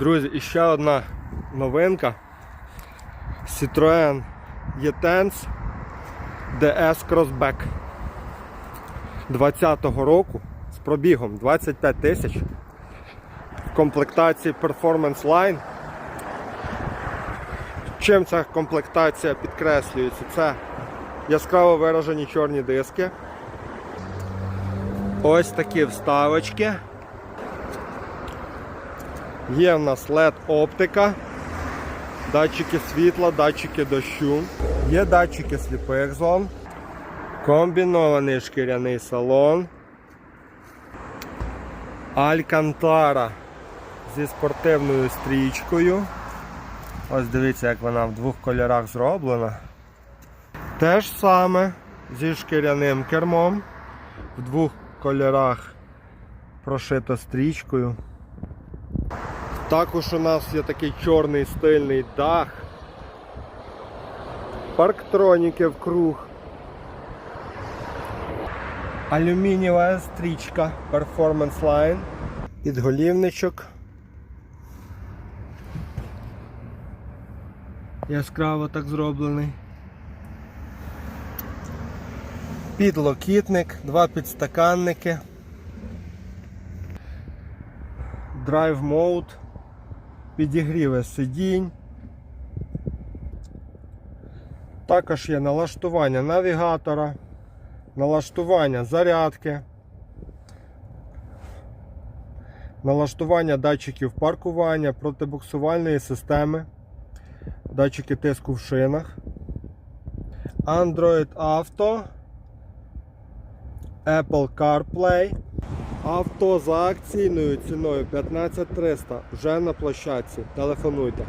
Друзі, і ще одна новинка. Citroen E-Tense DS Crossback 20-го року з пробігом 25 тисяч в комплектації Performance Line. Чим ця комплектація підкреслюється? Це яскраво виражені чорні диски. Ось такі вставочки. Є в нас LED оптика, датчики світла, датчики дощу, є датчики сліпих зон, комбінований шкіряний салон, Алькантара зі спортивною стрічкою. Ось дивіться, як вона в двох кольорах зроблена. Те ж саме зі шкіряним кермом. В двох кольорах прошито стрічкою. Також у нас є такий чорний стильний дах. Парктроніки в круг. Алюмінієва стрічка Performance Line. Підголівничок. Яскраво так зроблений. Підлокітник, два підстаканники. Drive Mode, підігріве сидінь. Також є налаштування навігатора, налаштування зарядки, налаштування датчиків паркування, протибуксувальної системи, датчики тиску в шинах, Android Auto, Apple CarPlay. Авто за акційною ціною 15300 вже на площадці. Телефонуйте.